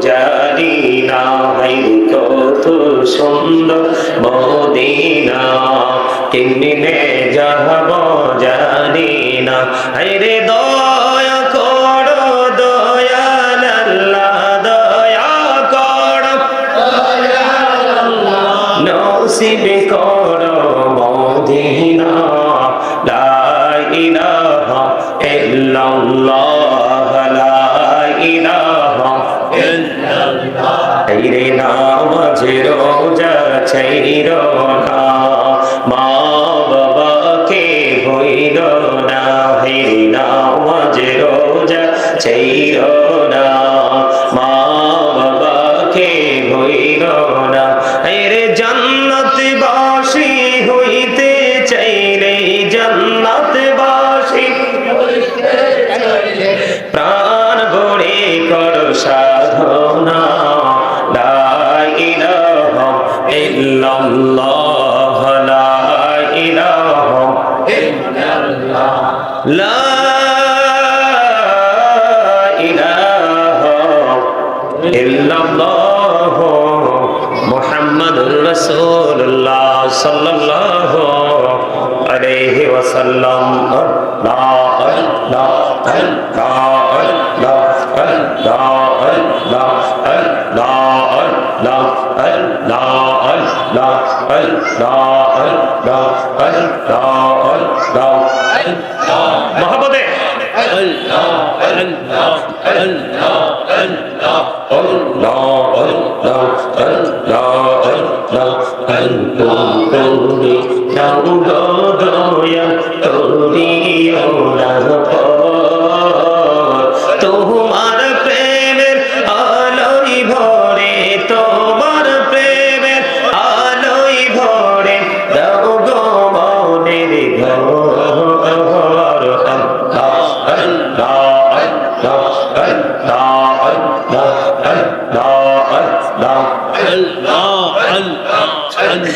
জানি না কত সুন্দর মদিনা। কেমনে যাব জানি না। রে দয়া রোজা ছাইর না মা বাবাকে হইল না হে নামাজ রোজা ছাইর না মা বাবাকে হইল না। রে জান্নাত বাসী হইতে চাইলে জান্নাত বাসী প্রাণ আলাইহি ওয়াসাল্লাম লা লা লা লা মহাপদে তোরে দয়া তোরিও রাজা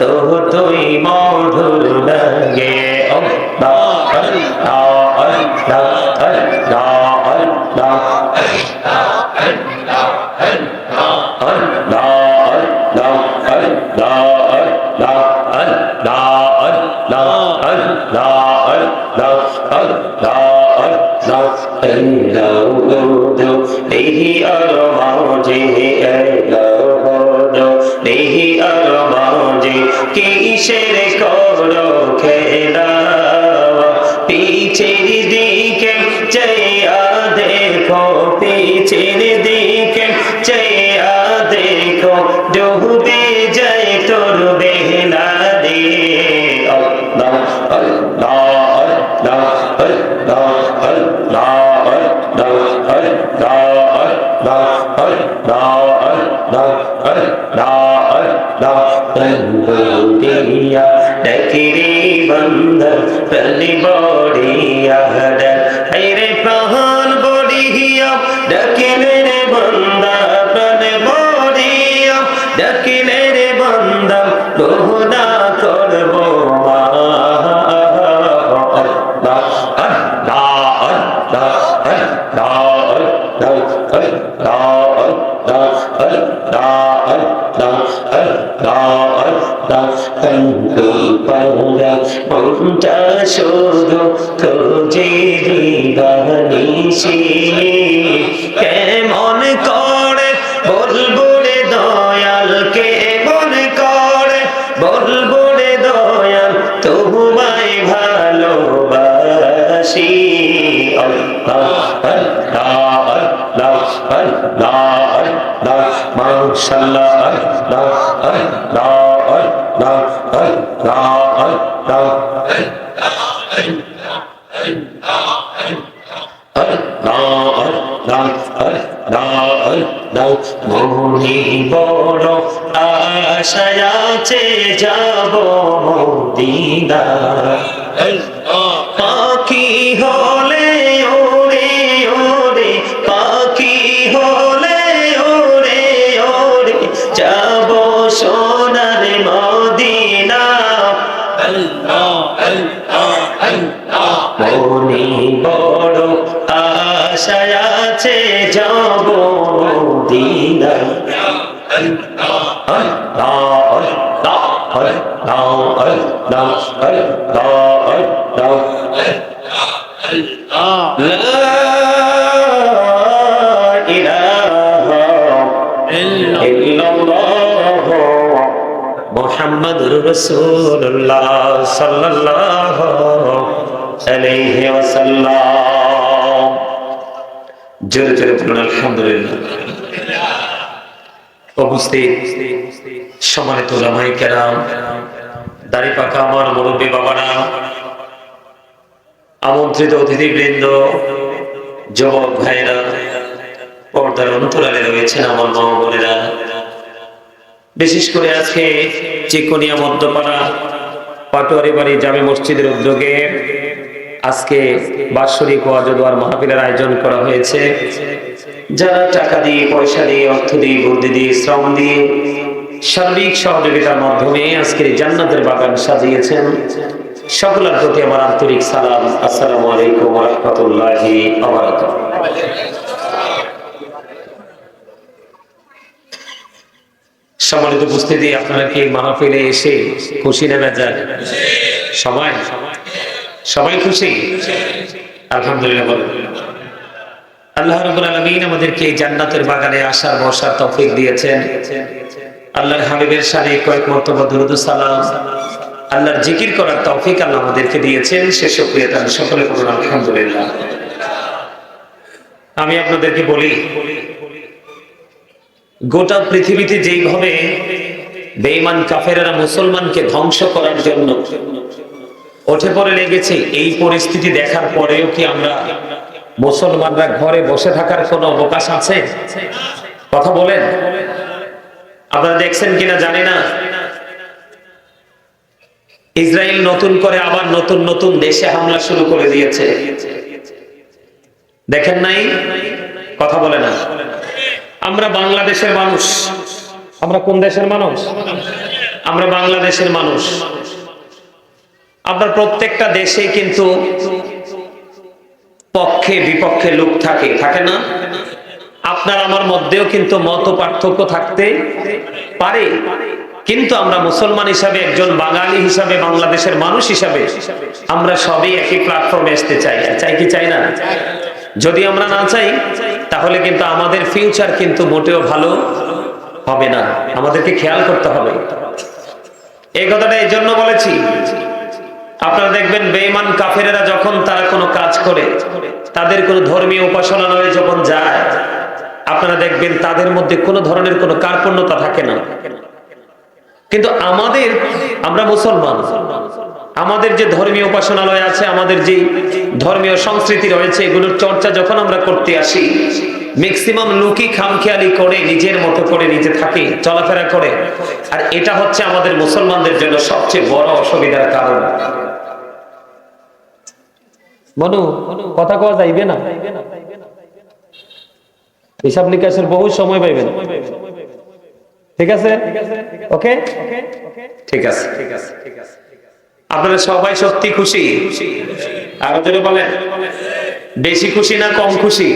তো তুই মধুর লাগে Hãy subscribe cho kênh Ghiền Mì Gõ Để không bỏ lỡ những video hấp dẫn কিসের করো খেলা পিছের দিকে চেয়া দেখো পিছের দিকে চেয়া দেখো ডুবে যায় তোর বেহলা রে আল্লাহ আল্লাহ আল্লাহ আল্লাহ আল্লাহ আল্লাহ আল্লাহ আল্লাহ আল্লাহ বন্দিয়া ডেকিরি বন্দর পল্লি বড়িয়া রে প্রহা মনটা শুধু খোঁজে দিবানিসি কেমন করে বলব রে দয়াল, কেমন করে বলব রে দয়াল, তোমায় ভালোবাসি। আল্লাহ আল্লাহ আল্লাহ আল্লাহ আল্লাহ মাশাআল্লাহ। আল্লাহ আল্লাহ আল্লাহ আল্লাহ আল্লাহ আশায় আছে যাব মদিনা পাখি হলে ওরে ওরে, পাখি হলে ওরে ওরে, যাব সোনার মদিনা। মনে বড় আশায় আছে যাব মদিনা মোহাম্মদুর রসুল্লাহ সাল্লাল্লাহ আলাইহি ওয়াসাল্লাম। জোরে জোরে বলুন আলহামদুলিল্লাহ। উপস্থিত। সম্মানিত জামাই কেরাম, দাড়ি পাকা আমার মুরব্বী বাবারা, আমন্ত্রিত অতিথিবৃন্দ, যুবক ভাইরা পর্দার অন্তরালে রয়েছেন আমার মা বোনেরা। বিশেষ করে আজকে চিকনিয়া মধ্যপাড়া, পাটোয়ারি বাড়ি জামে মসজিদের উদ্যোগে আজকে বাৎসরিক ওয়াজদোয়ার মাহফিলের আয়োজন করা হয়েছে। যারা টাকা দিয়ে, পয়সা দিয়ে, অর্থ দিয়ে, বুদ্ধি দিয়ে, শ্রম দিয়ে সার্বিক সহযোগিতার মাধ্যমে আজকের জান্নাতের বাগান সাজিয়েছেন। সকলের প্রতি আমার আন্তরিক সালাম। আসসালামু আলাইকুম রহমতুল্লাহি সম্মানিত উপস্থিতি, আপনারা কি মাহফিলে এসে খুশি না বেজার? সবাই? সবাই খুশি? আলহামদুলিল্লাহ আল্লাহ রাব্বুল আলামিন আমাদেরকে জান্নাতের বাগানে আসার বসার তৌফিক দিয়েছেন। আল্লাহর হাবিবের সাথে কয়েক মর্তবা দুরুদ সালাম। আল্লাহর জিকির করার তৌফিক আল্লাহ আমাদেরকে দিয়েছেন। সে শুকরিয়া তার সকলে বলুন আলহামদুলিল্লাহ। আমি আপনাদেরকে বলি, গোটা পৃথিবীতে যেইভাবে বেঈমান কাফেরেরা মুসলমানকে ধ্বংস করার জন্য ওঠে পড়ে লেগেছে, এই পরিস্থিতি দেখার পরেও কি আমরা মুসলমানরা ঘরে বসে থাকার কোনো অবকাশ আছে? কথা বলেন। আপনারা দেখছেন কিনা জানি না। ইসরায়েল নতুন করে আবার নতুন নতুন দেশে হামলা শুরু করে দিয়েছে। দেখেন নাই? কথা বলে না। আমরা বাংলাদেশের মানুষ। আমরা কোন দেশের মানুষ? আমরা বাংলাদেশের মানুষ। আপনার প্রত্যেকটা দেশে কিন্তু পক্ষে বিপক্ষে লোক থাকে। থাকে না? আপনার আমার মধ্যেও কিন্তু মত পার্থক্য থাকতে পারে। কিন্তু আমরা মুসলমান হিসাবে, একজন বাঙালি হিসাবে, বাংলাদেশের মানুষ হিসাবে আমরা সবই একই প্ল্যাটফর্মে আসতে চাই। চাই কি চাই না? যদি আমরা না চাই, তাহলে কিন্তু আমাদের ফিউচার কিন্তু মোটেও ভালো হবে না। আমাদেরকে খেয়াল করতে হবে। এই কথাটা এই জন্য বলেছি, আপনারা দেখবেন বেঈমান কাফেরেরা যখন তারা কোনো কাজ করে, তাদের কোনো ধর্মীয় উপাসনালয়ে যখন যায় আপনারা দেখবেন তাদের মধ্যে কোনো ধরনের কোনো কার্পণ্যতা থাকে না। কিন্তু আমাদের, আমরা মুসলমান, আমাদের যে ধর্মীয় উপাসনালয় আছে, আমাদের যে ধর্মীয় সংস্কৃতি রয়েছে, এগুলোর চর্চা যখন আমরা করতে আসি ম্যাক্সিমাম লোকই খামখেয়ালি করে, নিজের মতো করে নিজে থাকে, চলাফেরা করে। আর এটা হচ্ছে আমাদের মুসলমানদের জন্য সবচেয়ে বড় অসুবিধার কারণ। মনু, কথা কওয়া যাইবে না? হিসাব নিকাশের বহু সময় পাইবেন। ঠিক আছে? ওকে? ঠিক আছে ঠিক আছে ঠিক আছে আপনারা সবাই সত্যি খুশি? আরও বলেন। বেশি খুশি না কম খুশি?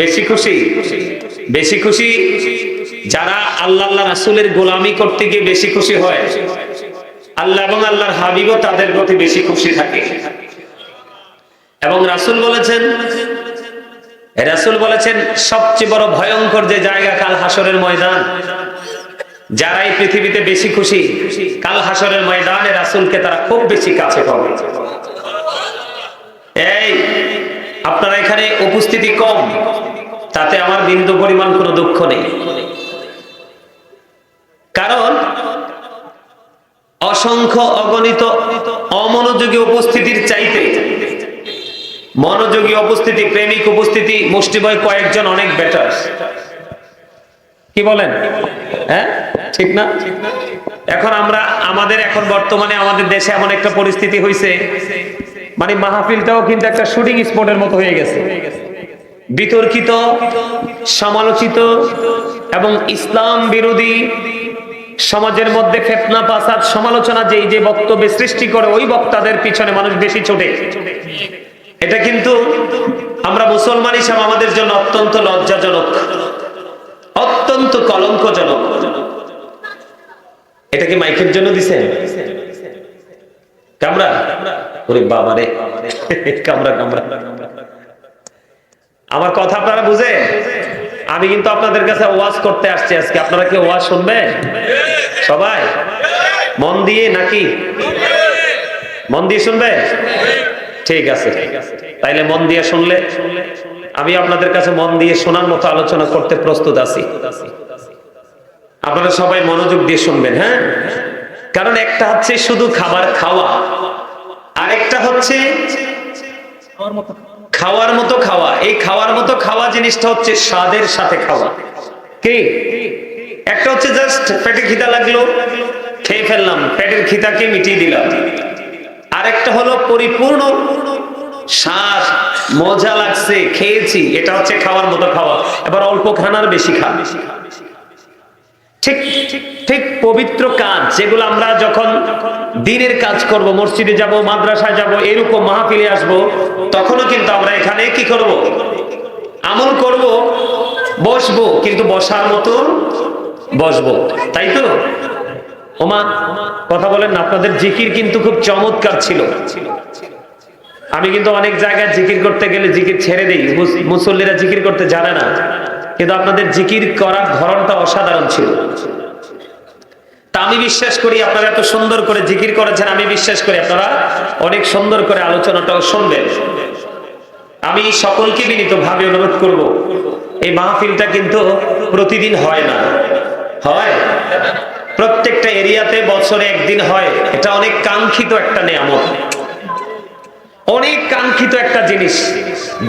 বেশি খুশি? বেশি খুশি? যারা আল্লাহ আল্লাহ রাসুলের গোলামি করতে গিয়ে বেশি খুশি হয়, আল্লাহ এবং আল্লাহর হাবিবও তাদের প্রতি বেশি খুশি থাকে। এবং রাসুল বলেছেন রাসুল বলেছেন, সবচেয়ে বড় ভয়ঙ্কর যে জায়গা কাল হাসরের ময়দান। যারা এই পৃথিবীতে বেশি খুশি, কাল হাসরের ময়দানে রাসুলকে তারা খুব বেশি কাছে পাবে। এই, আপনারা এখানে উপস্থিতি কম, তাতে আমার বিন্দু পরিমাণ কোনো দুঃখ নেই। কারণ, অসংখ্য অগণিত অমনোযোগী উপস্থিতির চাইতে মনোযোগী উপস্থিতি, প্রেমিক উপস্থিতি, মুষ্টিবয় কয়েকজন অনেক বেটার কি বলেন? হ্যাঁ? ঠিক না? এখন আমরা, আমাদের এখন বর্তমানে আমাদের দেশে এমন একটা পরিস্থিতি হয়েছে মানে মাহফিলটাও কিন্তু একটা শুটিং স্পটের মতো হয়ে গেছে। বিতর্কিত, সমালোচিত এবং ইসলাম বিরোধী সমাজের মধ্যে ফেতনা পাসাদ সমালোচনা যে যে বক্তব্য সৃষ্টি করে, ওই বক্তাদের পিছনে মানুষ বেশি ছোটে। এটা কিন্তু আমরা মুসলমান হিসাবে আমাদের জন্য অত্যন্ত লজ্জাজনক, অত্যন্ত কলঙ্কজনক। এটা কি মাইকের জন্য দিছে? কামরা? ওরে বাবা রে কামরা কামরা। আমার কথা আপনারা বুঝে আমি কিন্তু আপনাদের কাছে ওয়াজ করতে আসছি আজকে। আপনারা কি ওয়াজ শুনবেন? সবাই? মন দিয়ে নাকি? মন দিয়ে শুনবে ঠিক আছে। তাইলে মন দিয়ে শুনলে, আমি আপনাদের কাছে মন দিয়ে শোনার মতো আলোচনা করতে প্রস্তুত আছি। আপনারা সবাই মনোযোগ দিয়ে শুনবেন হ্যাঁ? কারণ একটা হচ্ছে শুধু খাবার খাওয়া, আরেকটা হচ্ছে খাওয়ার মতো খাওয়া। এই খাওয়ার মতো খাওয়া জিনিসটা হচ্ছে স্বাদের সাথে খাওয়া। কি? একটা হচ্ছে জাস্ট পেটে খিদা লাগল, খেয়ে ফেললাম, পেটের খিদাকে মিটিয়ে দিলাম। আরেকটা হলো পরিপূর্ণ স্বাদ, মজা লাগছে, খেয়েছি, এটা হচ্ছে খাওয়ার মতো খাওয়া। এবার অল্প খানার বেশি খা ঠিক ঠিক পবিত্র কাজ, যেগুলো আমরা যখন দিনের কাজ করব, মসজিদে যাব, মাদ্রাসায় যাব, এরকম মাহফিলে আসব, তখনও কিন্তু আমরা এখানে কি করব? আমল করব, বসবো, কিন্তু বসার মতো বসবো। তাই তো? ওমা, কথা বলেন আপনাদের জিকির কিন্তু খুব চমৎকার ছিল। আমি কিন্তু অনেক জায়গায় জিকির করতে গেলে জিকির ছেড়ে দিই মুসল্লিরা জিকির করতে জানে না। কিন্তু আপনাদের জিকির করার ধরনটা অসাধারণ ছিল। তা আমি বিশ্বাস করি আপনারা এত সুন্দর করে জিকির করেছেন, আমি বিশ্বাস করি আপনারা অনেক সুন্দর করে আলোচনাটাও শুনবেন। আমি সকলকে বিনীত ভাবে অনুরোধ করব, এই মাহফিলটা কিন্তু প্রতিদিন হয় না। হয়? প্রত্যেকটা এরিয়াতে বছরে একদিন হয়। এটা অনেক কাঙ্ক্ষিত একটা নিয়ামত। অনেক কাঙ্ক্ষিত একটা জিনিস।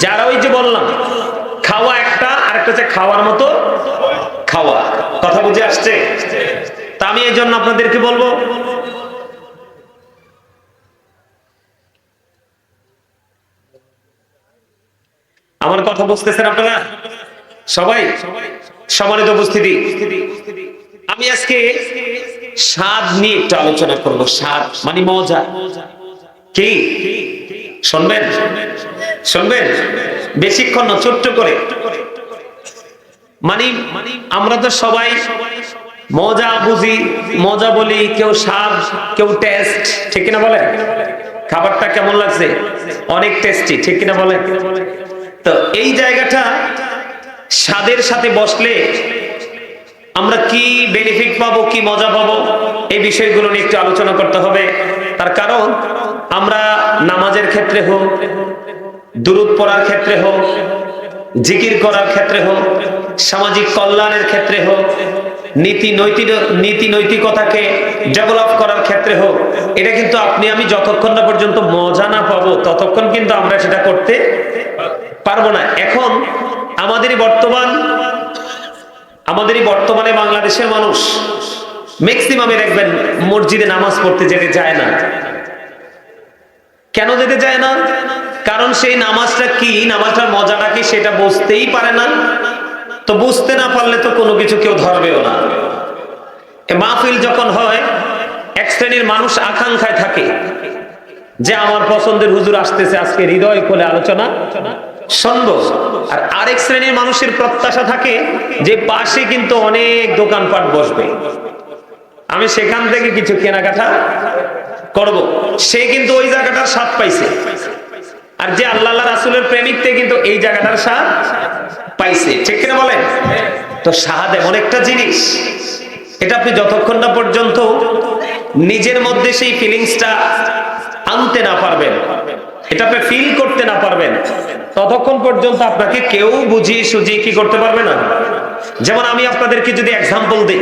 যারা ওই যে বললাম, খাওয়া একটা আর একটা খাওয়ার মতো খাওয়া। কথা বুঝে আসছে? তা আমি এই জন্য আপনাদেরকে বলব, আমার কথা বুঝতেছেন আপনারা? সবাই? সম্মানিত উপস্থিতি। আমি আজকে স্বাদ নিয়ে একটু আলোচনা করব। স্বাদ মানে মজা। কি? শুনবেন? শুনবেন? বেশিক্ষণ না, ছোট্ট করে। মানে আমরা তো সবাই মজা বুঝি, মজা বলি, কেউ স্বাদ, কেউ টেস্ট ঠিক কিনা বলে খাবারটা কেমন লাগছে? অনেক টেস্টি ঠিক কিনা বলে তো এই জায়গাটা স্বাদের সাথে বসলে আমরা কি বেনিফিট পাবো, কি মজা পাবো, এই বিষয়গুলো নিয়ে একটু আলোচনা করতে হবে। তার কারণ, আমরা নামাজের ক্ষেত্রে হোক, দুরুদ পড়ার ক্ষেত্রে হোক, জিকির করার ক্ষেত্রে হোক, সামাজিক কল্যাণের ক্ষেত্রে হোক, নীতি নৈতিক, নীতি নৈতিকতাকে ডেভেলপ করার ক্ষেত্রে হোক, এটা কিন্তু আপনি, আমি যতক্ষণ না পর্যন্ত মজা না পাবো, ততক্ষণ কিন্তু আমরা সেটা করতে পারব না। এখন আমাদেরই বর্তমান আমাদেরই বর্তমানে বাংলাদেশের মানুষ ম্যাক্সিমামে দেখবেন মসজিদে নামাজ পড়তে যেতে যায় না। কেন যেতে যায় না? কারণ সেই নামাজটা কি? নামাজটার মজাটা কি? সেটা বুঝতেই পারে না। তো বুঝতে না পারলে তো কোনো কিছু কেউ ধরবেও না। মাহফিল যখন হয়, এক শ্রেণির মানুষ আকাঙ্ক্ষায় থাকে যে আমার পছন্দের হুজুর আসতেছে, আজকে হৃদয় খুলে আলোচনা শুনব আর আরেক শ্রেণির মানুষের প্রত্যাশা থাকে যে পাশে কিন্তু অনেক দোকানপাট বসবে। আমি সেখান থেকে কিছু কেনাকাটা করব। সে কিন্তু ওই জায়গাটার স্বাদ পাইছে। আর যে আল্লাহ রাসুলের প্রেমিক থেকে কিন্তু এই জায়গাটার স্বাদ পাইছে। ঠিক কিনা বলেন? তো স্বাদ এমন একটা জিনিস, এটা আপনি যতক্ষণ না পর্যন্ত নিজের মধ্যে সেই ফিলিংসটা আনতে না পারবেন এটা ফিল করতে না পারবেন। ততক্ষণ পর্যন্ত আপনাকে কেউ বুঝিয়ে সুঝিয়ে কি করতে পারবে না। যেমন আমি আপনাদেরকে যদি এক্সাম্পল দিই